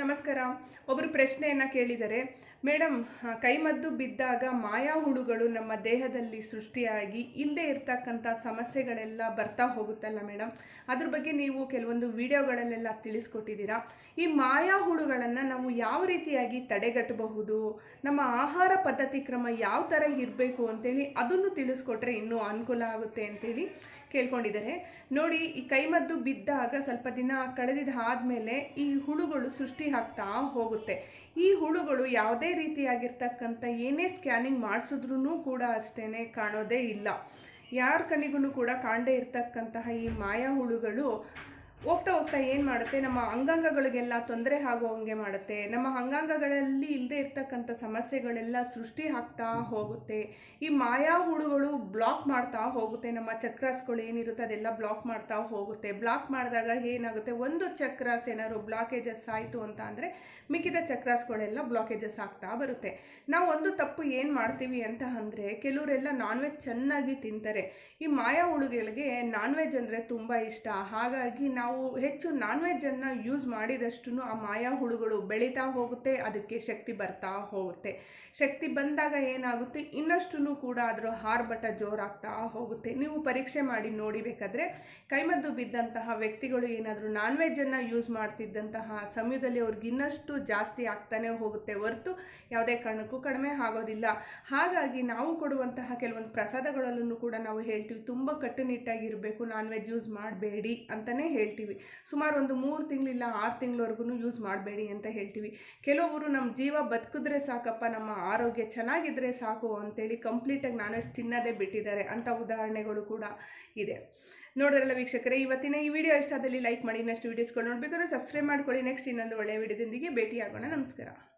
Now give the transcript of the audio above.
ನಮಸ್ಕಾರ. ಒಬ್ಬರು ಪ್ರಶ್ನೆಯನ್ನು ಕೇಳಿದರೆ ಮೇಡಮ್ ಕೈಮದ್ದು ಬಿದ್ದಾಗ ಮಾಯಾ ಹುಳುಗಳು ನಮ್ಮ ದೇಹದಲ್ಲಿ ಸೃಷ್ಟಿಯಾಗಿ ಇಲ್ಲದೆ ಇರ್ತಕ್ಕಂಥ ಸಮಸ್ಯೆಗಳೆಲ್ಲ ಬರ್ತಾ ಹೋಗುತ್ತಲ್ಲ ಮೇಡಮ್ ಅದ್ರ ಬಗ್ಗೆ ನೀವು ಕೆಲವೊಂದು ವಿಡಿಯೋಗಳಲ್ಲೆಲ್ಲ ತಿಳಿಸ್ಕೊಟ್ಟಿದ್ದೀರಾ? ಈ ಮಾಯಾ ಹುಳುಗಳನ್ನು ನಾವು ಯಾವ ರೀತಿಯಾಗಿ ತಡೆಗಟ್ಟಬಹುದು? ನಮ್ಮ ಆಹಾರ ಪದ್ಧತಿ ಕ್ರಮ ಯಾವ ಥರ ಇರಬೇಕು ಅಂತೇಳಿ ಅದನ್ನು ತಿಳಿಸ್ಕೊಟ್ರೆ ಇನ್ನೂ ಅನುಕೂಲ ಆಗುತ್ತೆ ಅಂತೇಳಿ ಕೇಳ್ಕೊಂಡಿದ್ದಾರೆ. ನೋಡಿ, ಈ ಕೈಮದ್ದು ಬಿದ್ದಾಗ ಸ್ವಲ್ಪ ದಿನ ಕಳೆದಿದ್ದ ಆದಮೇಲೆ ಈ ಹುಳುಗಳು ಸೃಷ್ಟಿ ಆಗ್ತಾ ಹೋಗುತ್ತೆ. ಈ ಹುಳುಗಳು ಯಾವುದೇ ರೀತಿಯಾಗಿರ್ತಕ್ಕಂಥ ಏನೇ ಸ್ಕ್ಯಾನಿಂಗ್ ಮಾಡಿಸಿದ್ರೂ ಕೂಡ ಅಷ್ಟೇ ಕಾಣೋದೇ ಇಲ್ಲ. ಯಾರ ಕಣ್ಣಿಗೂ ಕೂಡ ಕಾಣದೇ ಇರ್ತಕ್ಕಂತಹ ಈ ಮಾಯಾ ಹುಳುಗಳು ಹೋಗ್ತಾ ಹೋಗ್ತಾ ಏನು ಮಾಡುತ್ತೆ? ನಮ್ಮ ಅಂಗಾಂಗಗಳಿಗೆಲ್ಲ ತೊಂದರೆ ಆಗೋಂಗೆ ಮಾಡುತ್ತೆ. ನಮ್ಮ ಅಂಗಾಂಗಗಳಲ್ಲಿ ಇಲ್ಲದೆ ಇರ್ತಕ್ಕಂಥ ಸಮಸ್ಯೆಗಳೆಲ್ಲ ಸೃಷ್ಟಿ ಆಗ್ತಾ ಹೋಗುತ್ತೆ. ಈ ಮಾಯಾ ಹುಳುಗಳು ಬ್ಲಾಕ್ ಮಾಡ್ತಾ ಹೋಗುತ್ತೆ. ನಮ್ಮ ಚಕ್ರಾಸ್ಗಳು ಏನಿರುತ್ತೆ ಅದೆಲ್ಲ ಬ್ಲಾಕ್ ಮಾಡ್ತಾ ಹೋಗುತ್ತೆ. ಬ್ಲಾಕ್ ಮಾಡಿದಾಗ ಏನಾಗುತ್ತೆ? ಒಂದು ಚಕ್ರಾಸ್ ಏನಾದ್ರು ಬ್ಲಾಕೇಜಸ್ ಆಯಿತು ಅಂತ ಅಂದರೆ ಮಿಕ್ಕಿದ ಚಕ್ರಾಸ್ಗಳೆಲ್ಲ ಬ್ಲಾಕೇಜಸ್ ಆಗ್ತಾ ಬರುತ್ತೆ. ನಾವು ಒಂದು ತಪ್ಪು ಏನು ಮಾಡ್ತೀವಿ ಅಂತ ಅಂದರೆ ಕೆಲವರೆಲ್ಲ ನಾನ್ ವೆಜ್ ಚೆನ್ನಾಗಿ ತಿಂತಾರೆ. ಈ ಮಾಯಾ ಹುಳುಗಳಿಗೆ ನಾನ್ ವೆಜ್ ಅಂದರೆ ತುಂಬ ಇಷ್ಟ. ಹಾಗಾಗಿ ನಾವು ಹೆಚ್ಚು ನಾನ್ ವೆಜ್ಜನ್ನು ಯೂಸ್ ಮಾಡಿದಷ್ಟು ಆ ಮಾಯಾ ಹುಳುಗಳು ಬೆಳೀತಾ ಹೋಗುತ್ತೆ, ಅದಕ್ಕೆ ಶಕ್ತಿ ಬರ್ತಾ ಹೋಗುತ್ತೆ. ಶಕ್ತಿ ಬಂದಾಗ ಏನಾಗುತ್ತೆ? ಇನ್ನಷ್ಟು ಕೂಡ ಅದರ ಹಾರ್ಬಟ ಜೋರಾಗ್ತಾ ಹೋಗುತ್ತೆ. ನೀವು ಪರೀಕ್ಷೆ ಮಾಡಿ ನೋಡಿಬೇಕಾದ್ರೆ ಕೈಮದ್ದು ಬಿದ್ದಂತಹ ವ್ಯಕ್ತಿಗಳು ಏನಾದರೂ ನಾನ್ ವೆಜ್ಜನ್ನು ಯೂಸ್ ಮಾಡ್ತಿದ್ದಂತಹ ಸಮಯದಲ್ಲಿ ಅವ್ರಿಗೆ ಇನ್ನಷ್ಟು ಜಾಸ್ತಿ ಆಗ್ತಾನೆ ಹೋಗುತ್ತೆ ಹೊರತು ಯಾವುದೇ ಕಾರಣಕ್ಕೂ ಕಡಿಮೆ ಆಗೋದಿಲ್ಲ. ಹಾಗಾಗಿ ನಾವು ಕೊಡುವಂತಹ ಕೆಲವೊಂದು ಪ್ರಸಾದಗಳಲ್ಲೂ ಕೂಡ ನಾವು ಹೇಳ್ತೀವಿ, ತುಂಬ ಕಟ್ಟುನಿಟ್ಟಾಗಿರಬೇಕು ನಾನ್ ವೆಜ್ ಯೂಸ್ ಮಾಡಬೇಡಿ ಅಂತಲೇ ಹೇಳ್ತೀವಿ. ಸುಮಾರು ಒಂದು ಮೂರು ತಿಂಗಳಿಲ್ಲ ಆರು ತಿಂಗಳವರೆಗೂ ಯೂಸ್ ಮಾಡಬೇಡಿ ಅಂತ ಹೇಳ್ತೀವಿ. ಕೆಲವೊಬ್ಬರು ನಮ್ಮ ಜೀವ ಬದುಕಿದ್ರೆ ಸಾಕಪ್ಪ, ನಮ್ಮ ಆರೋಗ್ಯ ಚೆನ್ನಾಗಿದ್ರೆ ಸಾಕು ಅಂತೇಳಿ ಕಂಪ್ಲೀಟಾಗಿ ನಾನ್ ವೆಜ್ ತಿನ್ನೋದೇ ಬಿಟ್ಟಿದ್ದಾರೆ ಅಂಥ ಉದಾಹರಣೆಗಳು ಕೂಡ ಇದೆ. ನೋಡಿದ್ರಲ್ಲ ವೀಕ್ಷಕರೇ, ಇವತ್ತಿನ ಈ ವಿಡಿಯೋ ಇಷ್ಟದಲ್ಲಿ ಲೈಕ್ ಮಾಡಿ, ಇನ್ನಷ್ಟು ವೀಡಿಯೋಸ್ಗಳು ನೋಡಬೇಕಾದ್ರೆ ಸಬ್ಸ್ಕ್ರೈಬ್ ಮಾಡ್ಕೊಳ್ಳಿ. ನೆಕ್ಸ್ಟ್ ಇನ್ನೊಂದು ಒಳ್ಳೆಯ ವಿಡಿಯೋದೊಂದಿಗೆ ಭೇಟಿಯಾಗೋಣ. ನಮಸ್ಕಾರ.